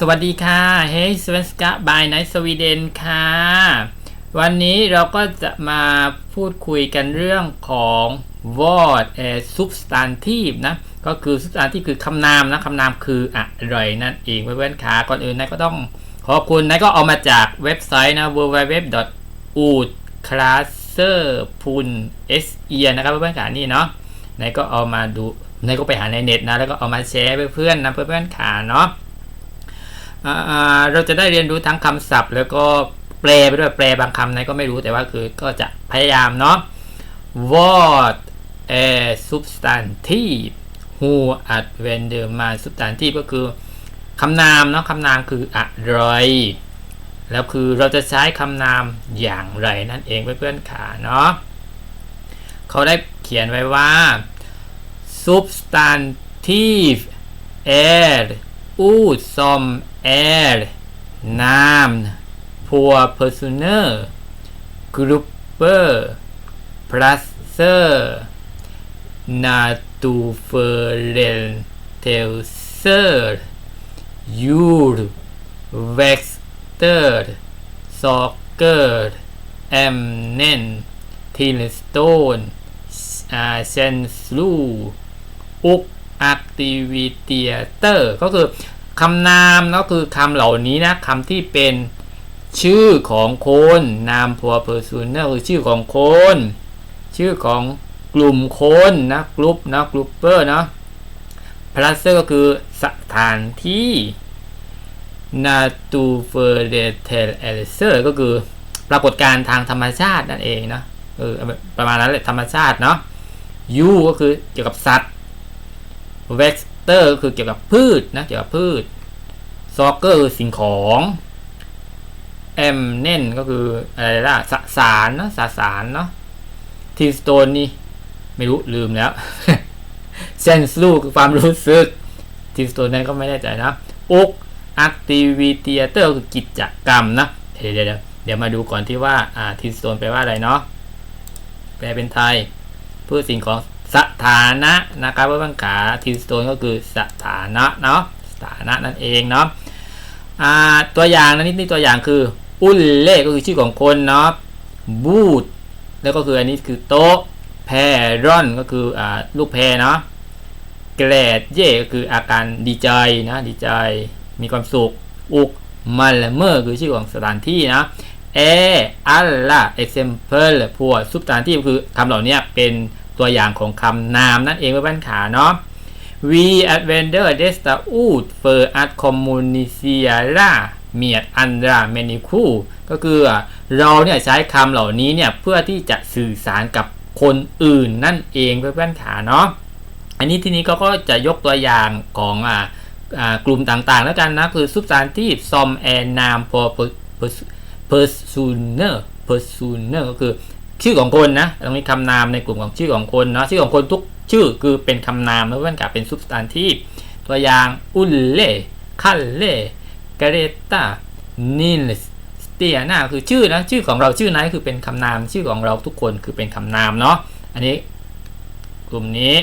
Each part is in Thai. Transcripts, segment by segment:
สวัสดีค่ะ เฮ้ยสวนสกาบายไนท์สวีเดนค่ะ วันนี้เราก็จะมาพูดคุยกันเรื่องของ word เอ substantive นะ ก็คือ substantive คือคำนามนะ คำนามคืออะไรนั่นเองเพื่อนๆค่ะก่อนอื่นนายก็ต้องขอบคุณนายก็เอามาจากเว็บไซต์นะ www u d c l a s s e r p u n s e นะครับเพื่อนๆค่ะนี่เนาะนายก็เอามาดูนายก็ไปหาในเน็ตนะ แล้วก็เอามาแชร์เพื่อนๆนะเพื่อนๆค่ะเนาะ เราจะได้เรียนรู้ทั้งคำศัพท์ แล้วก็แปลไปด้วยแปลบางคำนายก็ไม่รู้แต่ว่าคือก็จะพยายามเนาะ what a substantive who at when the มา substantive ก็คือคำนามเนาะคำนามคืออะไรแล้วคือเราจะใช้คำนามอย่างไรนั่นเองเพื่อนๆขาเนาะเขาได้เขียนไว้ว่า substantive air อูดซอมแอร์นามพัวเพอร์ซูเนอร์กรุ๊ปเปอร์พลัสเซอร์นาตูเฟเรนเทลเซอร์ยูร์เว็กเตอร์ซอกเกอร์แอมเนนทิลสโตนอาเซนสลูอุก activity theater ก็คือคำนามเนะคือคำเหล่านี้นะคำที่เป็นชื่อของคนนามพัว persona คือชื่อของคน ชื่อของกลุ่มคนนะกลุ่มนะกลุ่มเปอร์เนาะ plus ก็คือสถานที่ natur f e r e t e l e l s e r ก็คือปรากฏการณ์ทางธรรมชาตินั่นเองนะเออประมาณนั้นแหละธรรมชาติเนาะ u ก็คือเกี่ยวกับสัตว์ vector ก็คือเกี่ยวกับพืชนะเกี่ยวกับพืช soccer คือสิ่งของ m เน่นก็คืออะไรล่ะสสารเนาะสสารเนาะ t stone นี่ไม่รู้ลืมแล้ว sense ลูกคือความรู้สึก t stone นั้นก็ไม่แน่ใจนะอุก activity theater คือกิจกรรมนะเดี๋ยวเดี๋ยวเดี๋ยวมาดูก่อนที่ว่าอ่า t stone แปลว่าอะไรเนาะแปลเป็นไทยพืชสิ่งของ สถานะนะครับเพื่อนขาทีสโตนก็คือสถานะเนาะสถานะนั่นเองเนาะอ่าตัวอย่างนะนิดนี่ตัวอย่างคืออุลเล่ก็คือชื่อของคนเนาะบูดแล้วก็คืออันนี้คือโต๊ะแพรอนก็คืออ่าลูกแพเนาะแกลดเย่ก็คืออาการดีใจนะดีใจมีความสุข อุกมัลเมอร์คือชื่อของสถานที่นะเออัลลาเอ็กเซมเพลพวสุสถานที่คือคำเหล่านี้เป็น ตัวอย่างของคำนามนั่นเองเพื่อนขาเนาะ We advender desta ut för att kommunicera med andra människor ก็คือเราเนี่ยใช้คำเหล่านี้เนี่ยเพื่อที่จะสื่อสารกับคนอื่นนั่นเองเพื่อนๆขาเนาะอันนี้ทีนี้ก็ก็จะยกตัวอย่างของอ่ากลุ่มต่างๆ แล้วกันนะ คือ substantive som är namn på personer personer ก็คือ ชื่อของคนนะตรงนี้คำนามในกลุ่มของชื่อของคนเนาะชื่อของคนทุกชื่อคือเป็นคำนามแล้วมันกับเป็น substantive ตัวอย่างอุลเล่คัลเล่กเรตานิลสเตียนาคือชื่อนะชื่อของเราชื่อนั้นคือเป็นคำนาม ชื่อของเราทุกคนคือเป็นคำนามเนาะอันนี้กลุ่มนี้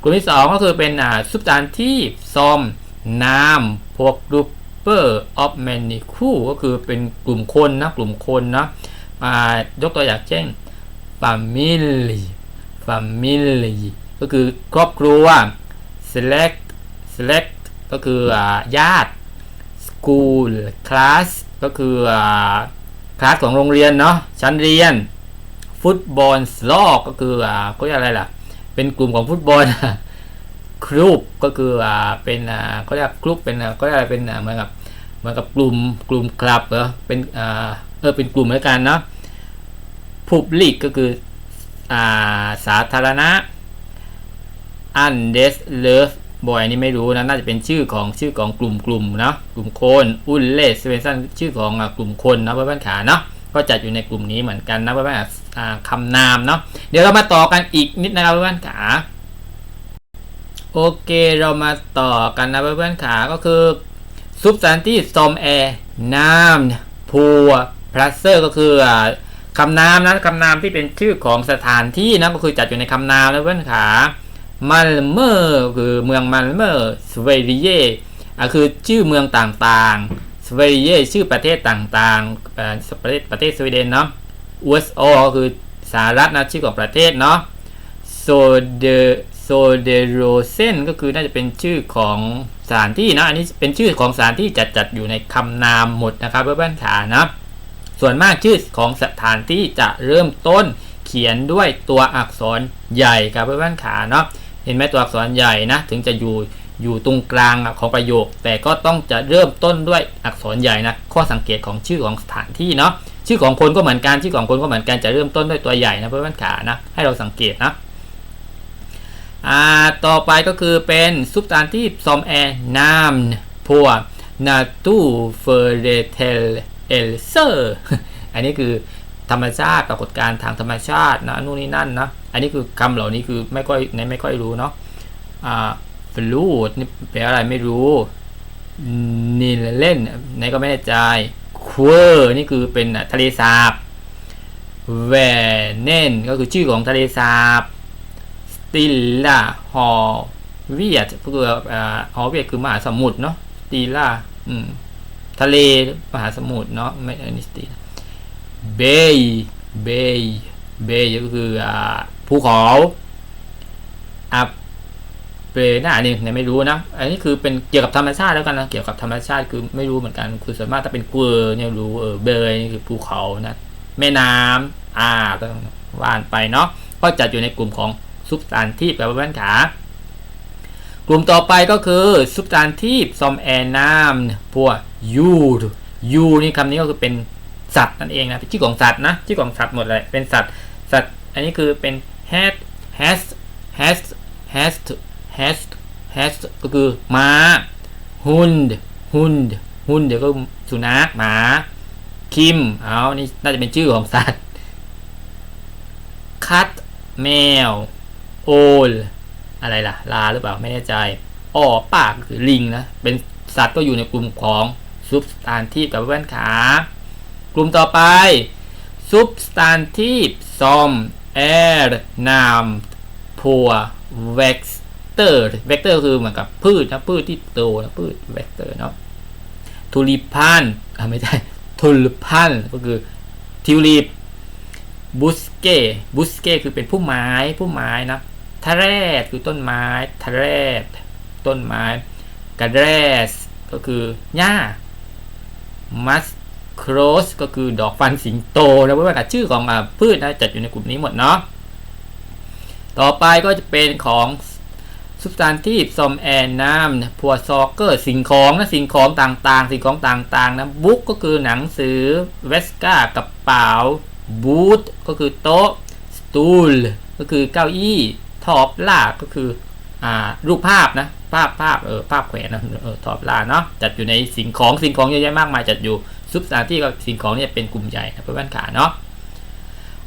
กลุ่มที่ 2 ก็คือเป็นอ่า substantive ซอมนามพวก grouper of many คู่ก็คือเป็นกลุ่มคนนะกลุ่มคนนะยกตัวอย่างเช่น family family ก็คือครอบครัว select select ก็คือญาติ school class ก็คือคลาสของโรงเรียนเนาะชั้นเรียน football slog ก็คือก็เรียกอะไรล่ะ เป็นกลุ่มของฟุตบอลครูปก็คือเป็นเขาเรียกครูปเป็นก็เรียกอะไรเป็นเหมือนกับเหมือนกับกลุ่มกลุ่มคลับเหรอเป็นเออเป็นกลุ่มเหมือนกันเนาะ Public ก็คืออ่าสาธารณะ Undes Love บอยนี่ไม่รู้นะ น่าจะเป็นชื่อของชื่อของกลุ่มกลุ่มเนาะกลุ่มคนอุลเลสเวนซันชื่อของกลุ่มคนนะเพื่อนๆขาเนาะก็จัดอยู่ในกลุ่มนี้เหมือนกันนะเพื่อนๆคำนามเนาะเดี๋ยวเรามาต่อกันอีกนิดนะครับเพื่อนๆขาโอเคเรามาต่อกันนะเพื่อนๆขาก็คือ substantive som är namn på platser ก็คือ คำนามนะคำนามที่เป็นชื่อของสถานที่นะก็คือจัดอยู่ในคำนามแล้วเพื่อนขามัลเมอร์คือเมืองมัลเมอร์สวีเดนอะคือชื่อเมืองต่างๆสวีเดนชื่อประเทศต่างๆเอ่อประเทศประเทศสวีเดนเนาะ USO ก็คือสหรัฐนะชื่อของประเทศเนาะโซเดโซเดโรเซนก็คือน่าจะเป็นชื่อของสถานที่นะอันนี้เป็นชื่อของสถานที่จัดจัดอยู่ในคำนามหมดนะครับเพื่อนๆขานะ ส่วนมากชื่อของสถานที่จะเริ่มต้นเขียนด้วยตัวอักษรใหญ่ครับเพื่อนๆขาเนาะเห็นไหมตัวอักษรใหญ่นะ ถึงจะอยู่อยู่ตรงกลางของประโยค แต่ก็ต้องจะเริ่มต้นด้วยอักษรใหญ่นะข้อสังเกตของชื่อของสถานที่เนาะชื่อของคนก็เหมือนกันชื่อของคนก็เหมือนกันจะเริ่มต้นด้วยตัวใหญ่นะเพื่อนๆขานะให้เราสังเกตนะอ่าต่อไปก็คือเป็น substantiv som är namn på naturföreteelser อันนี้ เอลเซอร์อันนี้คือธรรมชาติปรากฏการณ์ทางธรรมชาตินะนู่นนี่นั่นนะอันนี้คือคำเหล่านี้คือไม่ค่อยในไม่ค่อยรู้เนาะอ่า fluid นี่แปลอะไรไม่รู้นี่เล่นในก็ไม่แน่ใจ quer นี่คือเป็นทะเลสาบ v e n e n ก็คือชื่อของทะเลสาบสติลล่าฮอเวียดก็คืออ่าฮอเวียดคือมหาสมุทรเนาะสติลล่าอืม ทะเลมหาสมุทรเนาะไม่อันนี้สติเบย์เบย์เบย์ก็คืออ่าภูเขาอัปเปน้านี่เนี่ยไม่รู้นะ อันนี้คือเป็นเกี่ยวกับธรรมชาติแล้วกันนะ เกี่ยวกับธรรมชาติคือไม่รู้เหมือนกัน คือส่วนมากถ้าเป็นเกลือเนี่ยรู้เออเบย์นี่คือภูเขานะ แม่น้ำอ่าต้องว่านไปเนาะ ก็จัดอยู่ในกลุ่มของซุปสานทีพแปลว่าแว่นขา กลุ่มต่อไปก็คือซุปสานทีพซอมแอนนามพวกยูยูนี่คำนี้ก็คือเป็นสัตว์นั่นเองนะเป็นชื่อของสัตว์นะชื่อของสัตว์หมดเลยเป็นสัตว์สัตว์อันนี้คือเป็น has has has has has has ก็คือม้าหุนหุนหุนเดี๋ยวก็สุนัขหมาคิมเอานี่น่าจะเป็นชื่อของสัตว์คัตแมวโอะไรล่ะ ลาหรือเปล่าไม่แน่ใจอ้อปากคือลิงนะเป็นสัตว์ก็อยู่ในกลุ่มของซุปสตานทีกับแว่นขากลุ่มต่อไปซุปสตานทีซอมแอร์นามพัวเวกเตอร์เวกเตอร์คือเหมือนกับพืชนะพืชที่โตนะพืชเวกเตอร์เนาะทูลิพันอ่าไม่ใช่ทูลิพันก็คือทิวลิปบุสเก้บุสเก้คือเป็นผู้ไม้ผู้ไม้นะ ทะแรดคือต้นไม้ทะแรดต้นไม้กระแรสก็คือหญ้ามัสโครสก็คือดอกฟันสิงโตนะเพราะว่าชื่อของอพืชนะจัดอยู่ในกลุ่มนี้หมดเนาะต่อไปก็จะเป็นของ substantive ซอมแอนน้ำพัวซอกเกอร์สิ่งของนะสิ่งของต่างๆ สิ่งของต่างๆนะบุ๊กก็คือหนังสือเวสก้ากระเป๋าบูธก็คือโต๊ะสตูลก็คือเก้าอี้ ทอปล่าก็คืออ่ารูปภาพนะภาพภาพเออภาพแขวนนะเออทอปล่าเนาะจัดอยู่ในสิ่งของสิ่งของเยอะแยะมากมายจัดอยู่ซุปสถานที่กับสิ่งของเนี่ยเป็นกลุ่มใหญ่นะเพื่อนๆขาเนาะ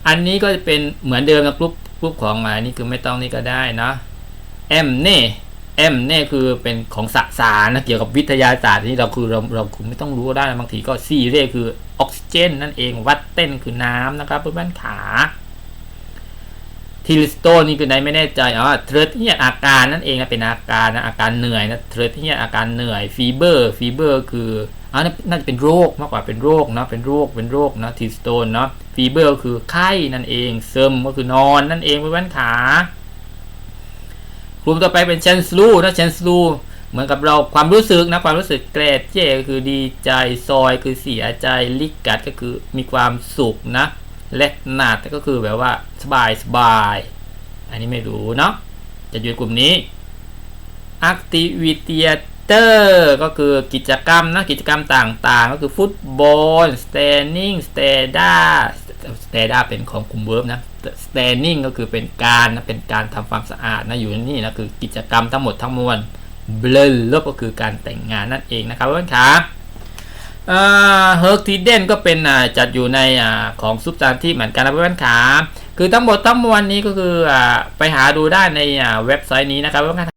อันนี้ก็จะเป็นเหมือนเดิมนะกรุ๊ปกรุ๊ปของมานี่คือไม่ต้องนี่ก็ได้เนาะเอ็มเน่เอ็มเน่คือเป็นของสสารนะเกี่ยวกับวิทยาศาสตร์นี่เราคือเราเราคือไม่ต้องรู้ก็ได้นะบางทีก็ซีเร่คือออกซิเจนนั่นเองวัดเต้นคือน้ำนะครับเพื่อนๆขา ทิลิสโตนนี่คือไหนไม่แน่ใจอ๋อเทรดเนี่ยอาการนั่นเองนะเป็นอาการนะอาการเหนื่อยนะเทรดเนี่ยอาการเหนื่อยฟีเบอร์ฟีเบอร์คืออ๋อน่าจะเป็นโรคมากกว่าเป็นโรคนะเป็นโรคเป็นโรคนะทิลสโตนเนาะฟีเบอร์คือไข้นั่นเองเซิมก็คือนอนนั่นเองเพื่นขากลุ่มต่อไปเป็นเชนสลูนะเชนสลูเหมือนกับเราความรู้สึกนะความรู้สึกเกรดเจก็คือดีใจซอยคือเสียใจลิกกัดก็คือมีความสุขนะ และนาดก็คือแบบว่าสบายสบาย อันนี้ไม่รู้เนาะจะอยู่กลุ่มนี้ activity theater ก็คือกิจกรรมนะกิจกรรมต่างๆ ก็คือฟุตบอล standing stada stada เป็นของกลุ่มเวิร์บนะ standing ก็คือเป็นการนะเป็นการทำความสะอาดนะอยู่นี่นะคือกิจกรรมทั้งหมดทั้งมวล blur ลบก็คือการแต่งงานนั่นเองนะครับเพื่อนๆครับ เฮิร์กทีเดนก็เป็นจัดอยู่ในอของซุปตานที่เหมือนกันนะเพื่อนขาคือทั้งหมดทั้งมวลนี้ก็คือไปหาดูได้ในเว็บไซต์นี้นะครับเพื่อน